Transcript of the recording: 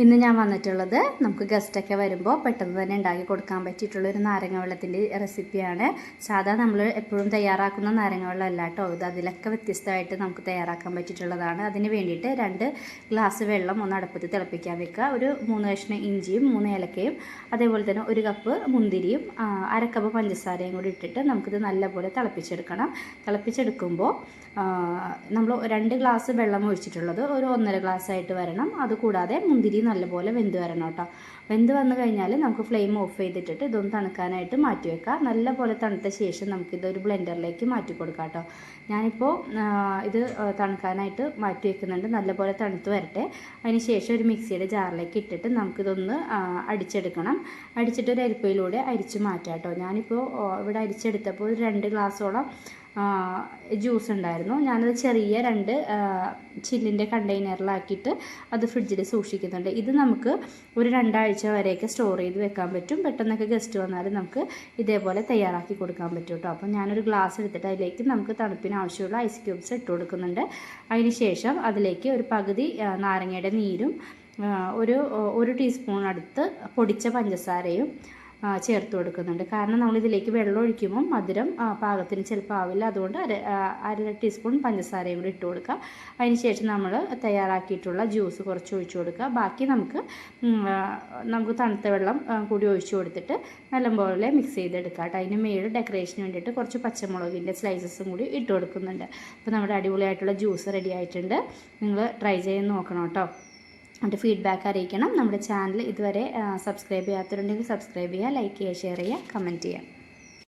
ഇന്ന് ഞാൻ വന്നിട്ടുള്ളത് നമുക്ക് ഗസ്റ്റൊക്കെ വരുമ്പോൾ പെട്ടെന്ന് തന്നെ ഉണ്ടാക്കി കൊടുക്കാൻ പറ്റിയിട്ടുള്ള ഒരു നാരങ്ങ വെള്ളത്തിന്റെ റെസിപ്പിയാണ് സാധാ നമ്മൾ എപ്പോഴും തയ്യാറാക്കുന്ന നാരങ്ങ വെള്ളം അല്ല കേട്ടോ. ഇത് അതിലൊക്കെ വ്യത്യസ്തമായിട്ട് നമുക്ക് തയ്യാറാക്കാൻ പറ്റിയിട്ടുള്ളതാണ്. അതിന് വേണ്ടിയിട്ട് രണ്ട് ഗ്ലാസ് വെള്ളം ഒന്ന് അടുപ്പത്ത് തിളപ്പിക്കാൻ വെക്കുക. ഒരു മൂന്ന് കഷ്ണം ഇഞ്ചിയും മൂന്ന് ഏലക്കയും അതേപോലെ തന്നെ ഒരു കപ്പ് മുന്തിരിയും അര കപ്പ് പഞ്ചസാരയും കൂടി ഇട്ടിട്ട് നമുക്കിത് നല്ലപോലെ തിളപ്പിച്ചെടുക്കണം. തിളപ്പിച്ചെടുക്കുമ്പോൾ നമ്മൾ രണ്ട് ഗ്ലാസ് വെള്ളം ഒഴിച്ചിട്ടുള്ളത് ഒരു ഒന്നര ഗ്ലാസ് ആയിട്ട് വരണം. അതുകൂടാതെ മുന്തിരി നല്ലപോലെ വെന്ത് വരണം കേട്ടോ. വെന്ത് വന്നു കഴിഞ്ഞാൽ നമുക്ക് ഫ്ലെയിം ഓഫ് ചെയ്തിട്ടിട്ട് ഇതൊന്ന് തണുക്കാനായിട്ട് മാറ്റി വെക്കാം. നല്ലപോലെ തണുത്ത ശേഷം നമുക്കിത് ഒരു ബ്ലെൻഡറിലേക്ക് മാറ്റി കൊടുക്കാം കേട്ടോ. ഞാനിപ്പോൾ ഇത് തണുക്കാനായിട്ട് മാറ്റി വെക്കുന്നുണ്ട്. നല്ലപോലെ തണുത്ത് വരട്ടെ. അതിന് ശേഷം ഒരു മിക്സിയുടെ ജാറിലേക്ക് ഇട്ടിട്ട് നമുക്കിതൊന്ന് അടിച്ചെടുക്കണം. അടിച്ചിട്ട് ഒരു അരിപ്പയിലൂടെ അരിച്ച് മാറ്റാം കേട്ടോ. ഞാനിപ്പോൾ ഇവിടെ അരിച്ചെടുത്തപ്പോൾ ഒരു രണ്ട് ഗ്ലാസോളം ജ്യൂസ് ഉണ്ടായിരുന്നു. ഞാനത് ചെറിയ രണ്ട് ചില്ലിന്റെ കണ്ടെയ്നറിലാക്കിയിട്ട് അത് ഫ്രിഡ്ജിൽ സൂക്ഷിക്കുന്നുണ്ട്. ഇത് നമുക്ക് ഒരു രണ്ടാഴ്ച വരെയൊക്കെ സ്റ്റോർ ചെയ്ത് വെക്കാൻ പറ്റും. പെട്ടെന്നൊക്കെ ഗസ്റ്റ് വന്നാൽ നമുക്ക് ഇതേപോലെ തയ്യാറാക്കി കൊടുക്കാൻ പറ്റും കേട്ടോ അപ്പോൾ ഞാനൊരു ഗ്ലാസ് എടുത്തിട്ട് അതിലേക്ക് നമുക്ക് തണുപ്പിന് ആവശ്യമുള്ള ഐസ് ക്യൂബ്സ് ഇട്ട് കൊടുക്കുന്നുണ്ട്. അതിന് ശേഷം അതിലേക്ക് ഒരു പകുതി നാരങ്ങയുടെ നീരും ഒരു ഒരു ടീസ്പൂൺ അടുത്ത് പൊടിച്ച പഞ്ചസാരയും ചേർത്ത് കൊടുക്കുന്നുണ്ട്. കാരണം നമ്മൾ ഇതിലേക്ക് വെള്ളം ഒഴിക്കുമ്പോൾ മധുരം പാകത്തിന് ചിലപ്പോൾ ആവില്ല. അതുകൊണ്ട് അര അര ടീസ്പൂൺ പഞ്ചസാരയും കൂടി ഇട്ട് കൊടുക്കുക അതിന് ശേഷം നമ്മൾ തയ്യാറാക്കിയിട്ടുള്ള ജ്യൂസ് കുറച്ച് ഒഴിച്ചു കൊടുക്കുക. ബാക്കി നമുക്ക് നമുക്ക് തണുത്ത വെള്ളം കൂടി ഒഴിച്ചു കൊടുത്തിട്ട് നല്ലപോലെ മിക്സ് ചെയ്തെടുക്കുക കേട്ടോ. അതിന് മേളിൽ ഡെക്കറേഷന് വേണ്ടിയിട്ട് കുറച്ച് പച്ചമുളകിന്റെ സ്ലൈസസും കൂടി ഇട്ട് കൊടുക്കുന്നുണ്ട്. അപ്പോൾ നമ്മുടെ അടിപൊളിയായിട്ടുള്ള ജ്യൂസ് റെഡി ആയിട്ടുണ്ട്. നിങ്ങൾ ട്രൈ ചെയ്ത് നോക്കണം കേട്ടോ. എന്നിട്ട് ഫീഡ്ബാക്ക് അറിയിക്കണം. നമ്മുടെ ചാനൽ ഇതുവരെ സബ്സ്ക്രൈബ് ചെയ്യാത്തവരുണ്ടെങ്കിൽ സബ്സ്ക്രൈബ് ചെയ്യുക ലൈക്ക് ചെയ്യുക ഷെയർ ചെയ്യുക കമന്റ് ചെയ്യുക.